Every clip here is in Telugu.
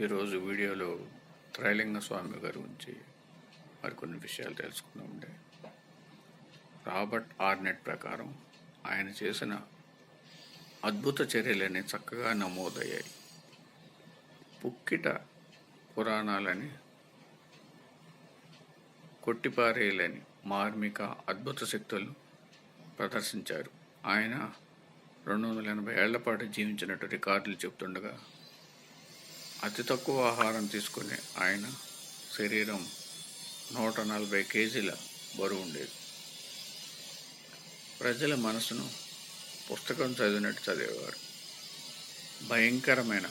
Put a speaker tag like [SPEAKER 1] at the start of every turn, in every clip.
[SPEAKER 1] ఈరోజు వీడియోలో త్రైలింగ స్వామి గారి గురించి మరికొన్ని విషయాలు తెలుసుకుందామండి. రాబర్ట్ ఆర్నెట్ ప్రకారం ఆయన చేసిన అద్భుత చర్యలని చక్కగా నమోదయ్యాయి. పుక్కిట పురాణాలని కొట్టిపారేయలేని మార్మిక అద్భుత శక్తులు ప్రదర్శించారు. ఆయన రెండు వందల ఎనభై ఏళ్ళ పాటు జీవించినట్టు రికార్డులు చెప్తుండగా అతి తక్కువ ఆహారం తీసుకునే ఆయన శరీరం నూట నలభై కేజీల బరువు ఉండేది. ప్రజల మనసును పుస్తకం చదివినట్టు చదివేవారు. భయంకరమైన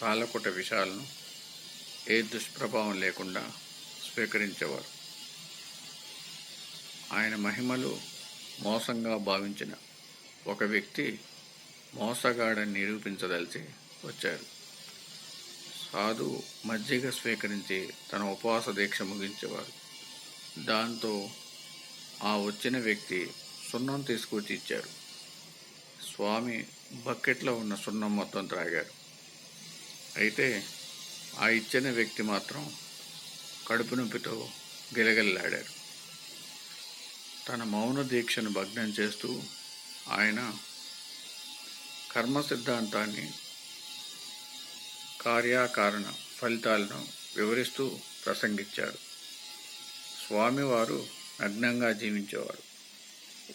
[SPEAKER 1] కాలకుట విషయాలను ఏ దుష్ప్రభావం లేకుండా స్వీకరించేవారు. ఆయన మహిమలు మోసంగా భావించిన ఒక వ్యక్తి మోసగాడని నిరూపించదలిచి వచ్చారు. కాదు మజ్జిగ స్వీకరించి తన ఉపవాస దీక్ష ముగించేవారు. దాంతో ఆ వచ్చిన వ్యక్తి సున్నం తీసుకొచ్చి ఇచ్చారు. స్వామి బకెట్లో ఉన్న సున్నం మొత్తం త్రాగారు. అయితే ఆ ఇచ్చిన వ్యక్తి మాత్రం కడుపు నొప్పితో గిలగిల్లాడారు. తన మౌన దీక్షను భగ్నం చేస్తూ ఆయన కర్మ సిద్ధాంతాన్ని కార్యకారణ ఫలితాలను వివరిస్తూ ప్రసంగించారు. స్వామివారు నగ్నంగా జీవించేవారు.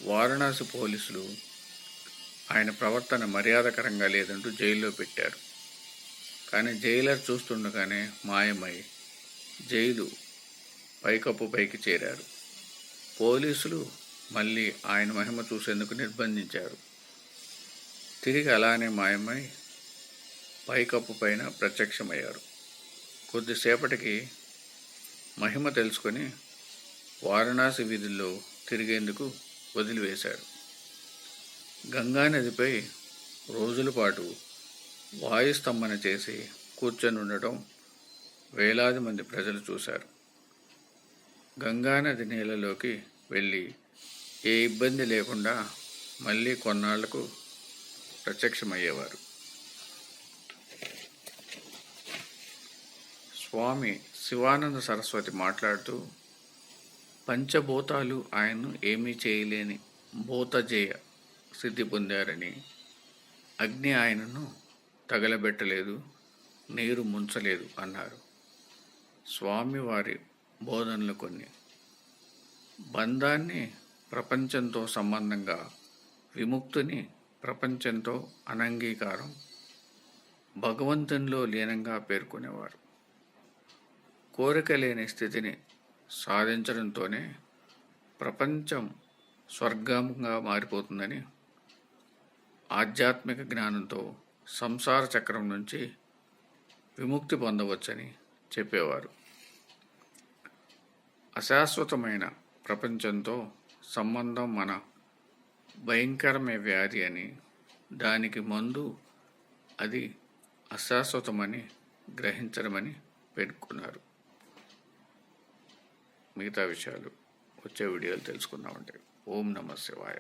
[SPEAKER 1] వారణాసి పోలీసులు ఆయన ప్రవర్తన మర్యాదకరంగా లేదంటూ జైల్లో పెట్టారు. కానీ జైలర్ చూస్తుండగానే మాయమై జైలు పైకప్పు పైకి చేరారు. పోలీసులు మళ్ళీ ఆయన మహిమ చూసేందుకు నిర్బంధించారు. తిరిగి అలానే మాయమై పైకప్పు పైన ప్రత్యక్షమయ్యారు. కొద్దిసేపటికి మహిమ తెలుసుకొని వారణాసి వీధుల్లో తిరిగేందుకు వదిలివేశారు. గంగానదిపై రోజుల పాటు వాయుస్తంభన చేసి కూర్చొని ఉండటం వేలాది మంది ప్రజలు చూశారు. గంగానది నీళ్ళలోకి వెళ్ళి ఏ ఇబ్బంది లేకుండా మళ్ళీ కొన్నాళ్ళకు ప్రత్యక్షమయ్యేవారు. స్వామి శివానంద సరస్వతి మాట్లాడుతూ పంచభూతాలు ఆయన్ను ఏమీ చేయలేని భూతజేయ సిద్ధి పొందారని. అగ్ని ఆయనను తగలబెట్టలేదు నీరు ముంచలేదు అన్నారు. స్వామివారి బోధనలు కొన్ని. బంధాన్ని ప్రపంచంతో సంబంధంగా విముక్తిని ప్రపంచంతో అనంగీకారం. భగవంతునిలో లీనంగా పేర్కొనేవారు. కోరిక లేని స్థితిని సాధించడంతోనే ప్రపంచం స్వర్గంగా మారిపోతుందని ఆధ్యాత్మిక జ్ఞానంతో సంసార చక్రం నుంచి విముక్తి పొందవచ్చని చెప్పేవారు. అశాశ్వతమైన ప్రపంచంతో సంబంధం మన భయంకరమే వ్యాధి అని దానికి మందు అది అశాశ్వతమని గ్రహించడమని పేర్కొన్నారు. మిగతా విషయాలు వచ్చే వీడియోలు తెలుసుకుందామంటే ఓం నమ శివాయ.